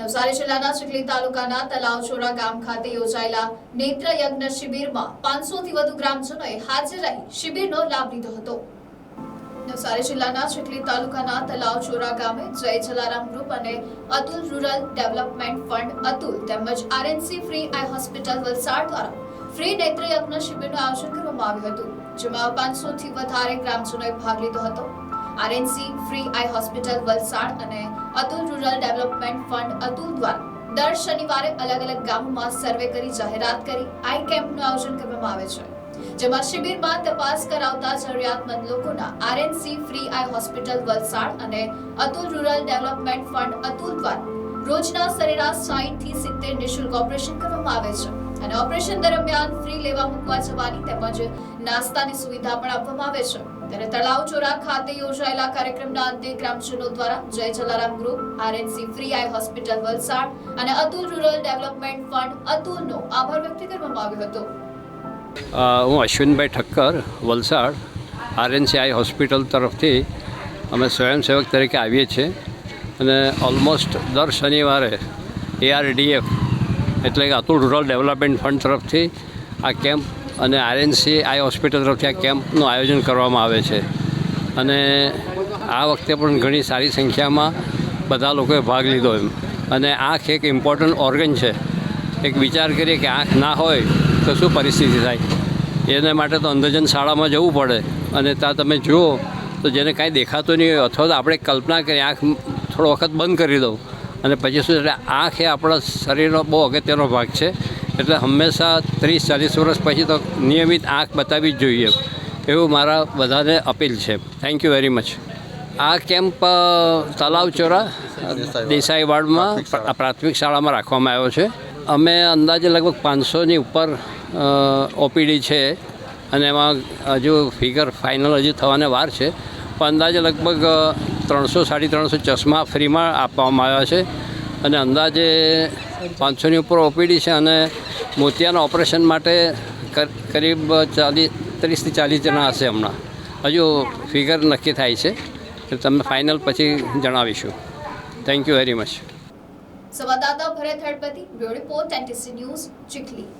નવસારી જિલ્લાના ચીખલી તાલુકાના તલાવચોરા ગામ ખાતે યોજાયેલા નેત્ર યજ્ઞ શિબિરમાં પાંચસો થી વધુ ગ્રામજનોએ હાજર રહી શિબિરનો લાભ લીધો હતો. નવસારી જિલ્લાના ચીખલી તાલુકાના તલાવચોરા ગામે જય જલારામ ગ્રુપ અને Atul rural development fund Atul તેમજ RNC free eye hospital Valsad દ્વારા ફ્રી નેત્ર યજ્ઞ શિબિરનું આયોજન કરવામાં આવ્યું હતું, જેમાં પાંચસો થી વધારે ગ્રામજનોએ ભાગ લીધો હતો. RNC free eye hospital Valsad અને Atul rural development fund Atul દ્વારા દર શનિવારે અલગ અલગ ગામોમાં સર્વે કરી જાહેરાત કરી આઈ કેમ્પનું આયોજન કરવામાં આવે છે. જેમાં શિબિરમાં તપાસ કરાવતા જરૂરિયાતમંદ લોકોના RNC, free eye hospital, Valsad અને Atul rural development fund Atul દ્વારા રોજના સરેરાશ 60 થી સિત્તેર નિઃશુલ્ક ઓપરેશન કરવામાં આવે છે. અને ઓપરેશન દરમિયાન ફ્રી લેવા મૂકવા જવાની તેમજ નાસ્તાની સુવિધા પણ આપવામાં આવે છે. ત્યારે તળાવ ચોરા ખાતે યોજાયેલા કાર્યક્રમના અંતે ગ્રામજનો દ્વારા Jay Jalaram group, RNC free eye hospital Valsad અને અતુલ રૂરલ ડેવલપમેન્ટ ફંડ અતુલનો આભાર વ્યક્ત કરવામાં આવ્યો હતો. હું Ashwinbhai Thakkar, Valsad RNC eye hospital તરફથી અમે સ્વયંસેવક તરીકે આવીએ છીએ. અને ઓલમોસ્ટ દર શનિવારે એઆરડીએફ એટલે કે અતુલ રૂરલ ડેવલપમેન્ટ ફંડ તરફથી આ કેમ્પ અને આરએનસી આઈ હોસ્પિટલ તરફથી આ કેમ્પનું આયોજન કરવામાં આવે છે. અને આ વખતે પણ ઘણી સારી સંખ્યામાં બધા લોકોએ ભાગ લીધો એમ. અને આંખ એક ઇમ્પોર્ટન્ટ ઓર્ગન છે. એક વિચાર કરીએ કે આંખ ના હોય તો શું પરિસ્થિતિ થાય? એના માટે તો અંધજન શાળામાં જવું પડે. અને ત્યાં તમે જુઓ તો જેને કાંઈ દેખાતું નહીં હોય અથવા તો આપણે કલ્પના કરીએ આંખ થોડો વખત બંધ કરી દઉં. અને પછી શું એટલે આંખ એ આપણા શરીરનો બહુ અગત્યનો ભાગ છે. એટલે હંમેશા ત્રીસ ચાલીસ વર્ષ પછી તો નિયમિત આંખ બતાવવી જ જોઈએ. એવું મારા બધાને અપીલ છે. થેન્ક યુ વેરી મચ આ કેમ્પ તલાવ ચોરા દેસાઈ વાર્ડમાં પ્રાથમિક શાળામાં રાખવામાં આવ્યો છે. અમે અંદાજે લગભગ પાંચસોની ઉપર ઓપીડી છે અને એમાં હજુ ફિગર ફાઇનલ હજુ થવાને વાર છે. પણ અંદાજે લગભગ ત્રણસો સાડી ત્રણસો ચશ્મા ફ્રીમાં આપવામાં આવ્યા છે અને અંદાજે પાંચસોની ઉપર ઓપીડી છે અને મોતિયાના ઓપરેશન માટે કરીબ ચાલીસ ત્રીસથી ચાલીસ જણા હશે હમણાં. હજુ ફિગર નક્કી થાય છે એટલે તમને ફાઇનલ પછી જણાવીશું. થેન્ક યુ વેરી મચ સંવાદદાતા Bharat Hadpati bureau report, NTC news, Chikhli.